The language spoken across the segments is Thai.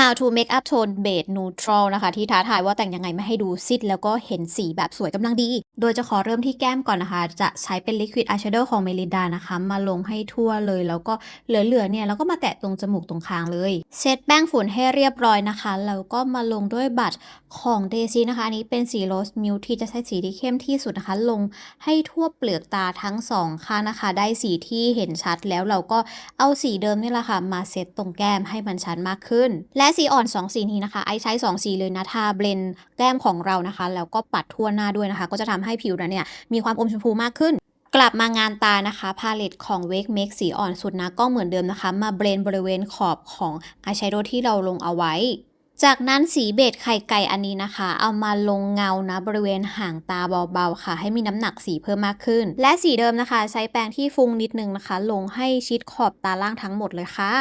How to make up tone beige neutral นะคะ ที่ท้าทายว่าแต่งยังไงไม่ให้ดูซิดแล้วก็เห็นสีแบบสวยกำลังดี โดยจะขอเริ่มที่แก้มก่อนนะคะ จะใช้เป็น liquid eyeshadow ของ Melinda นะคะ มาลงให้ทั่วเลย แล้วก็เหลือๆเนี่ยแล้วก็มาแตะตรงจมูกตรงคางเลย เซตแป้งฝุ่นให้เรียบร้อยนะคะ แล้วก็มาลงด้วยบัตรของ Daisy นะคะ อันนี้เป็นสี Rose Milk ที่จะใช้สีที่เข้มที่สุดนะคะ ลงให้ทั่วเปลือกตาทั้งสองข้างนะคะ ได้สีที่เห็นชัดแล้วเราก็เอาสีเดิมนี่แหละค่ะ มาเซตตรงแก้มให้มันชัดมากขึ้น และสีอ่อน 2 สีนี้นะคะ ไอใช้ 2 สีเลยนะทาเบลนแก้มของเรานะคะ แล้วก็ปัดทั่วหน้าด้วยนะคะ ก็จะทำให้ผิวนั้นเนี่ยมีความอมชมพูมากขึ้นกลับมางานตานะคะ พาเลตของ Wake Make สีอ่อนสุดนะ ก็เหมือนเดิมนะคะ มาเบลนบริเวณขอบของอายแชโดว์ที่เราลงเอาไว้ จากนั้นสีเบจไข่ไก่อันนี้นะคะ เอามาลงเงานะ บริเวณห่างตาเบาๆค่ะ ให้มีน้ำหนักสีเพิ่มมากขึ้น และสีเดิมนะคะ ใช้แปรงที่ฟุ้งนิดนึงนะคะ ลงให้ชิดขอบตาล่างทั้งหมดเลยค่ะ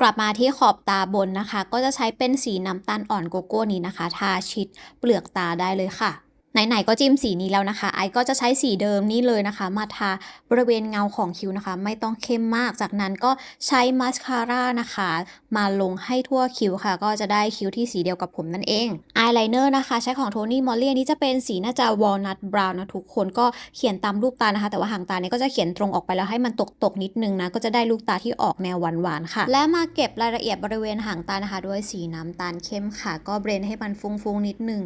กลับมาที่ขอบตาบนนะคะ ก็จะใช้เป็นสีน้ำตาลอ่อนโกโก้นี้นะคะ ทาชิดเปลือกตาได้เลยค่ะ ไหนๆก็จิ้มสีนี้แล้วนะคะ ไอก็จะใช้สีเดิมนี่เลยนะคะ มาทาบริเวณเงาของคิ้วนะคะ ไม่ต้องเข้มมาก จากนั้นก็ใช้มาสคาร่านะคะ มาลงให้ทั่วคิ้วค่ะ ก็จะได้คิ้วที่สีเดียวกับผมนั่นเอง อายไลเนอร์นะคะ ใช้ของโทนี่มอลลี่นี้จะเป็นสีน่าจะวอลนัทบราวน์นะทุกคน ก็เขียนตามลูกตานะคะ แต่ว่าหางตาเนี่ยก็จะเขียนตรงออกไปแล้วให้มันตกๆนิดนึงนะ ก็จะได้ลูกตาที่ออกแนวหวานๆค่ะ และมาเก็บรายละเอียดบริเวณหางตานะคะ ด้วยสีน้ำตาลเข้มค่ะ ก็เบรนให้มันฟุ้งๆนิดนึง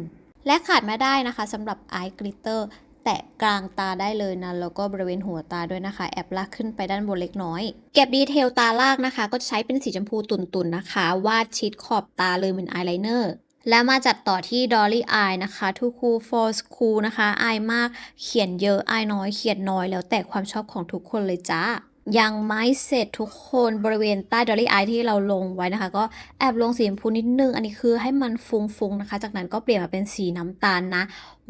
และขาดไม่ได้นะคะสำหรับไอ e กลิตเตอร์แตะกลางตาได้เลยนะ แล้วก็บริเวณหัวตาด้วยนะคะ แอบลากขึ้นไปด้านบนเล็กน้อย เก็บดีเทลตาล่างนะคะ ก็ใช้เป็นสีชมพูตุ่นๆนะคะ วาดชิดขอบตาเลยเป็นอายไลเนอร์แล้วมาจัดต่อที่ Dolly Eye นะคะทูคู False Cool นะคะ อายมาก เขียนเยอะ อายน้อย เขียนน้อย แล้วแต่ความชอบของทุกคนเลยจ้า ยังไม่เสร็จทุกคนบริเวณใต้ Dolly Eye ที่เราลงไว้นะคะ ก็แอบลงสีชมพูนิดนึง อันนี้คือให้มันฟุ้งๆนะคะ จากนั้นก็เปลี่ยนมาเป็นสีน้ำตาลนะ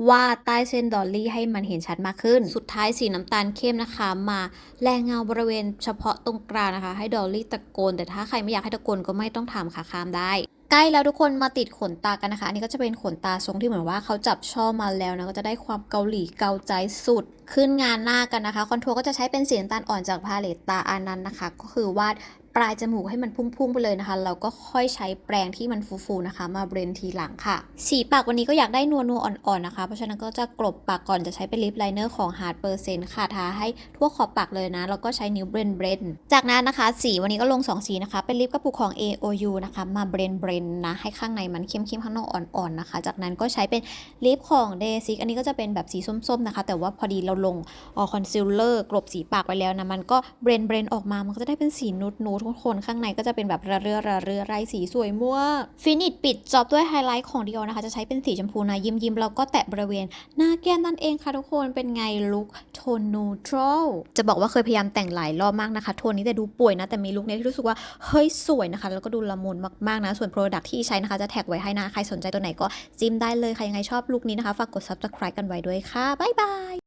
วาดใต้เส้นดอลลี่ให้มันเห็นชัดมากขึ้น สุดท้ายสีน้ำตาลเข้มนะคะ มาแรงเงาบริเวณเฉพาะตรงกลางนะคะ ให้ดอลลี่ตะโกน แต่ถ้าใครไม่อยากให้ตะโกนก็ไม่ต้องทำค่ะข้ามได้ ใกล้แล้วทุกคนมาติดขนตากันนะคะอันนี้ก็จะเป็นขนตาทรงที่เหมือนว่าเขาจับช่อมาแล้วนะก็จะได้ความเกาหลีเกาใจสุดขึ้นงานหน้ากันนะคะ คอนทัวร์ก็จะใช้เป็นสีน้ำตาลอ่อนจากพาเลตตาอานันต์นะคะ ก็คือวาด ปลายจมูกให้มันพุ่งๆไปเลยนะคะเราก็ค่อยใช้แปรงที่มันฟูๆนะคะ มาเบรนทีหลังค่ะ สีปากวันนี้ก็อยากได้นัวๆอ่อนๆนะคะ เพราะฉะนั้นก็จะกลบปากก่อนจะใช้เป็นลิปไลเนอร์ของ Hard Percent ค่ะทาให้ทั่วขอบปากเลยนะ แล้วก็ใช้นิ้วเบรนเบรนจากนั้นนะคะ สีวันนี้ก็ลง 2 สีนะคะ เป็นลิปกระปุกของ AOU นะคะมาเบรนเบรนนะให้ข้างในมันเข้มๆข้างนอกอ่อนๆนะคะ จากนั้นก็ใช้เป็นลิปของ d a y s i c อันนี้ก็จะเป็นแบบสีส้มๆนะคะ แต่ว่าพอดีเราลงออคอนซีลเลอร์กลบสีปากไปแล้วนะมันก็เบรนเบรนออกมามันก็จะได้เป็นสีนูดทุกคนข้างในก็จะเป็นแบบระเรือระเรือไรสีสวยมั่วฟินิชปิดจอบด้วยไฮไลท์ของดิออนะคะ จะใช้เป็นสีชมพูนะยิ้มยิ้มแล้วก็แตะบริเวณ หน้าแก้มนั่นเองค่ะทุกคนเป็นไงลุคโทนนูทรัลจะบอกว่าเคยพยายามแต่งหลายรอบมากนะคะ โทนนี้แต่ดูป่วยนะ แต่มีลุคนี้ที่รู้สึกว่าเฮ้ยสวยนะคะ แล้วก็ดูละมุนมากๆนะ ส่วน Product ที่ใช้นะคะจะแท็กไว้ให้นะใครสนใจตัวไหนก็จิ้มได้เลยค่ะยังไงชอบลุคนี้นะคะฝากกด subscribe กันไว้ด้วยค่ะบ๊ายบาย